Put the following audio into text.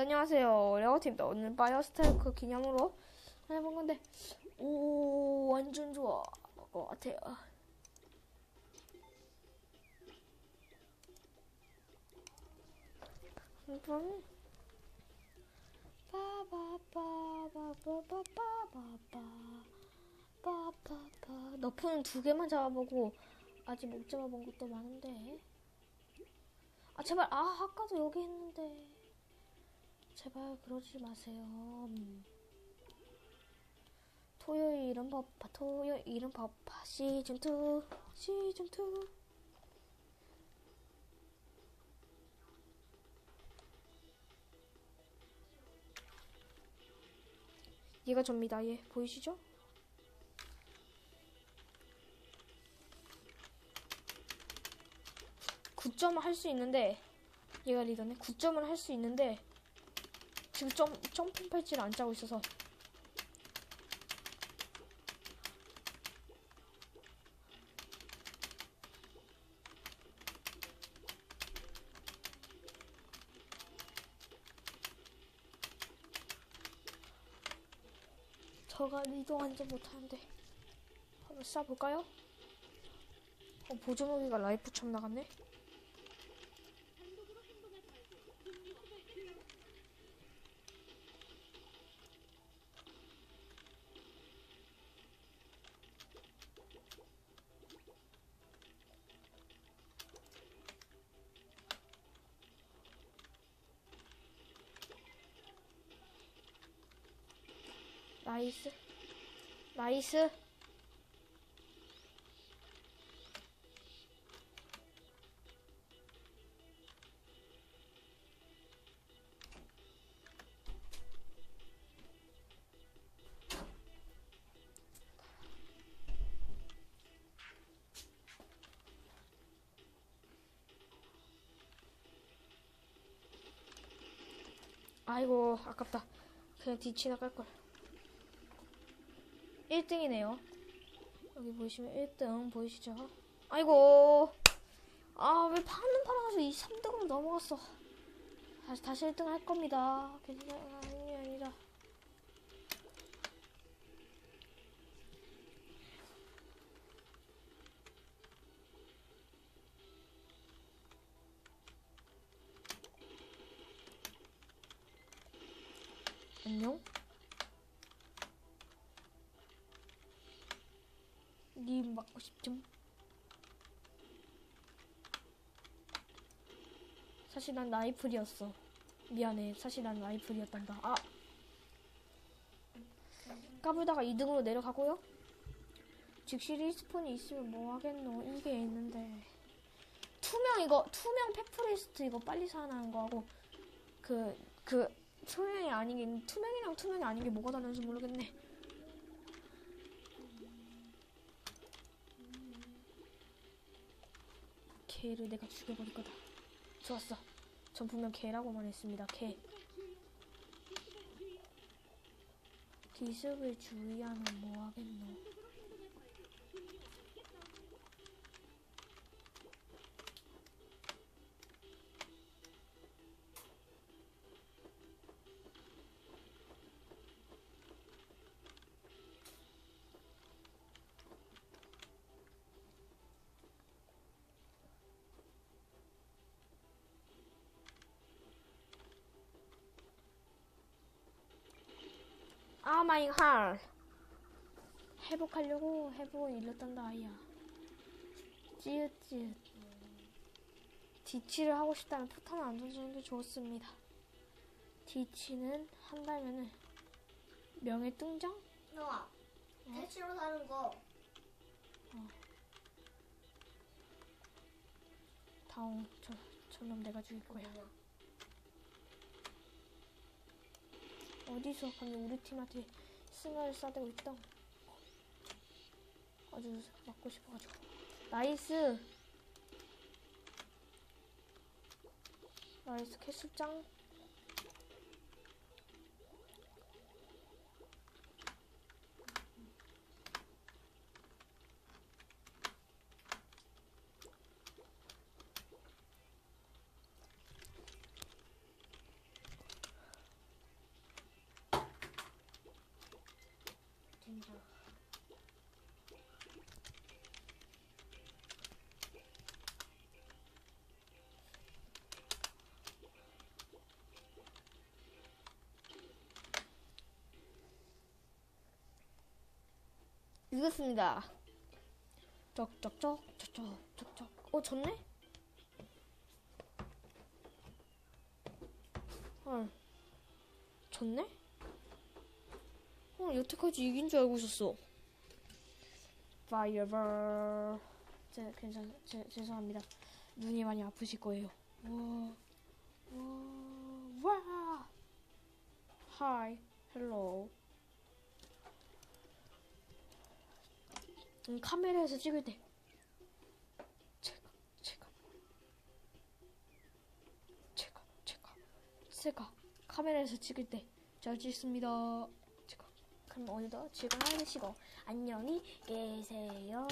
네, 안녕하세요. 레어팀입니다. 오늘 바이오스타이크 기념으로 해본 건데, 오, 완전 좋아. 것 같아요. 음, 빠바바바바바바바바바바 너프는 두 개만 잡아보고 아직 못 잡아본 것도 많은데 아 제발 아 아까도 여기 했는데 제발 그러지 마세요 음. 토요일은 법파 토요일은 법파 시즌2 시즌2 얘가 접니다 얘 보이시죠? 구점을 할 수 있는데 얘가 리더네 9점을 할 수 있는데 지금 점, 점핑 팔찌를 안 짜고 있어서 저가 완전 못하는데 한번 쏴볼까요? 어, 보조무기가 라이프 참 나갔네 나이스? 나이스? 아이고 아깝다. 그냥 뒤치나 깔걸 1등이네요. 여기 보시면 1등 보이시죠? 아이고. 아, 왜 파는 팔아가지고 이 3등으로 넘어갔어. 다시, 다시 1등 할 겁니다. 괜찮아, 아니, 아니다. 안녕? 님 맞고 싶죠? 사실 난 라이플이었어. 미안해. 사실 난 라이플이었단다. 아! 까불다가 2등으로 내려가고요. 즉시 리스폰이 있으면 뭐 하겠노. 이게 있는데. 투명 이거, 투명 페프리스트 이거 빨리 살아나는 거하고, 그, 그, 투명이 아닌 게, 투명이랑 투명이 아닌 게 뭐가 다른지 모르겠네. 개를 내가 죽여버릴 거다. 좋았어. 전 분명 개라고만 했습니다. 개. 기습을 주의하면 뭐 하겠노. 아 마이 할. 회복하려고 회복을 일렀단다 아이야. 찌읒찌읒. 디치를 하고 싶다면 포탄을 안 던지는 게 좋습니다. 디치는 한다면은 명예 뚱장? 너아 대치로 사는 거. 다음 저 저놈 내가 죽일 거야 뭐야? 어디서 감히 우리 팀한테 승을 싸대고 있다 아주 맞고 싶어가지고. 나이스. 나이스 캐슬장 감사. 읽었습니다. 쩍쩍쩍 쩍쩍 쩍쩍. 어 졌네? 헐. 졌네? 어, 여태까지 이긴 줄 알고 있었어. 파이어볼. 제, 괜찮, 제, 죄송합니다. 눈이 많이 아프실 거예요. 와, 와, 와. 하이, 헬로. 음, 카메라에서 찍을 때. 제가, 제가. 제가, 제가. 제가 카메라에서 찍을 때 잘 찍습니다. 그럼 오늘도 즐거운 하루 되시고 안녕히 계세요.